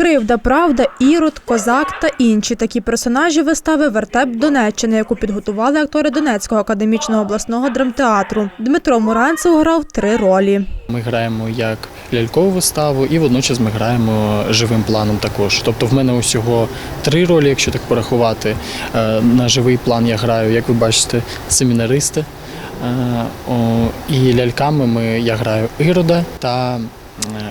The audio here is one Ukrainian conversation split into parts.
Кривда, правда, ірод, козак та інші такі персонажі вистави Вертеп Донеччини, яку підготували актори Донецького академічного обласного драмтеатру. Дмитро Муранцев грав три ролі. Ми граємо як лялькову виставу, і водночас ми граємо живим планом також. Тобто в мене усього три ролі, якщо так порахувати. Е, На живий план я граю, як ви бачите, семінаристи. Е, І ляльками ми, я граю Ірода та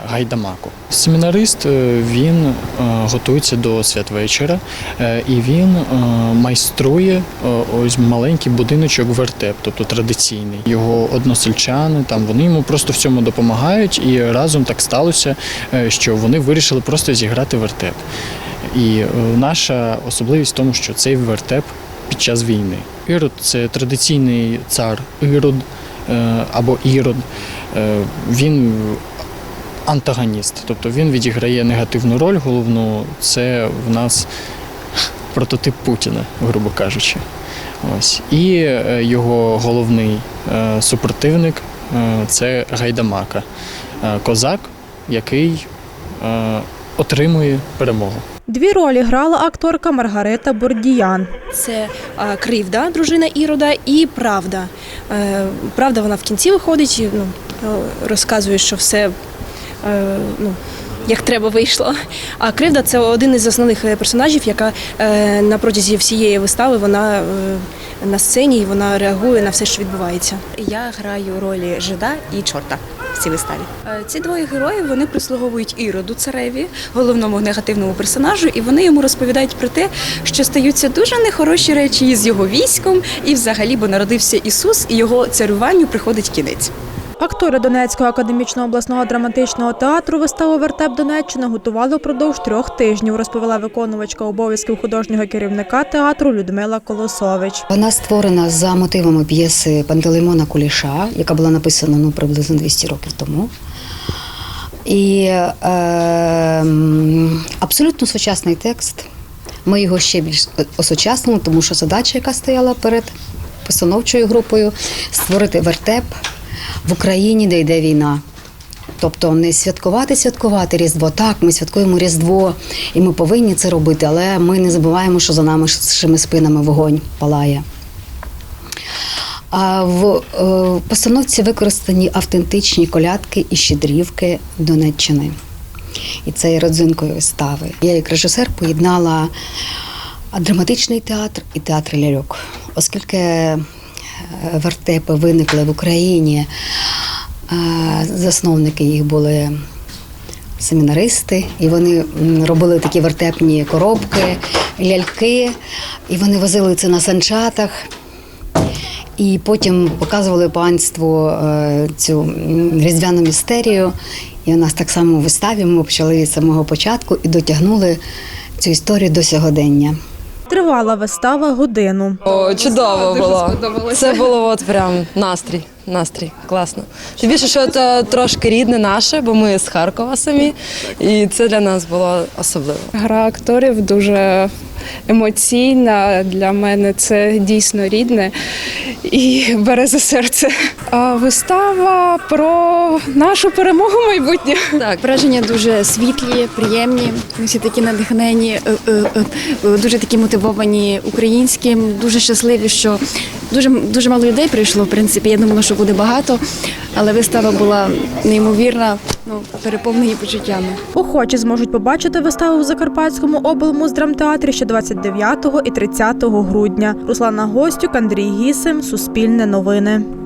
Гайдамаку. Семінарист е, він е, готується до святвечора е, і він е, майструє е, ось маленький будиночок вертеп, тобто традиційний. Його односельчани там вони йому просто в цьому допомагають, і разом так сталося, е, що вони вирішили просто зіграти вертеп. І е, наша особливість в тому, що цей вертеп під час війни. Ірод це традиційний цар Ірод е, або Ірод. Е, Він антагоніст, тобто він відіграє негативну роль. Головну це в нас прототип Путіна, грубо кажучи. Ось. І е, його головний е, супротивник е, це Гайдамака, козак, який отримує перемогу. Дві ролі грала акторка Маргарита Бордіян. Це а, кривда, дружина Ірода, і правда. Е, правда, вона в кінці виходить, і, ну, розказує, що все ну, як треба вийшло. А кривда це один із основних е, персонажів, яка е, на протязі всієї вистави вона е, на сцені і вона реагує на все, що відбувається. Я граю ролі жида і чорта в цій виставі. Е, Ці двоє героїв вони прислуговують іроду цареві, головному негативному персонажу, і вони йому розповідають про те, що стаються дуже нехороші речі із його військом, і взагалі, бо народився Ісус, і його царюванню приходить кінець. Актори Донецького академічного обласного драматичного театру виставу Вертеп Донеччина готували впродовж трьох тижнів, розповіла виконувачка обов'язків художнього керівника театру Людмила Колосович. Вона створена за мотивами п'єси Пантелеймона Куліша, яка була написана ну, приблизно 200 років тому. І е, абсолютно сучасний текст. Ми його ще більш осучаснили, тому що задача, яка стояла перед постановчою групою, створити вертеп в Україні, де йде війна. Тобто не святкувати, святкувати Різдво. Так, ми святкуємо Різдво, і ми повинні це робити, але ми не забуваємо, що за нашими спинами вогонь палає. А в е, постановці використані автентичні колядки і щедрівки Донеччини. І це є родзинкою вистави. Я як режисер поєднала драматичний театр і театр ляльок, оскільки е, вертепи виникли в Україні, засновники їх були семінаристи, і вони робили такі вертепні коробки, ляльки, і вони возили це на санчатах. І потім показували панству е, цю різдвяну містерію. І у нас так само у виставі ми почали від самого початку і дотягнули цю історію до сьогодення. Тривала вистава годину. О, чудово було. Це було от прям настрій. Настрій, класно. Тим більше, що це трошки рідне наше, бо ми з Харкова самі, і це для нас було особливо. Гра акторів дуже емоційна. Для мене це дійсно рідне і бере за серце. А вистава про нашу перемогу майбутнє. Так, Враження дуже світлі, приємні. Ми всі такі надихнені, е, е, е, дуже такі мотивовані українським. Дуже щасливі, що дуже дуже мало людей прийшло. В принципі, я думала, що буде багато, але вистава була неймовірна, ну переповнені почуттями. Охочі зможуть побачити виставу в Закарпатському облмуздрамтеатрі ще 29 і 30 грудня. Руслана Гостюк, Андрій Гісим, Суспільне новини.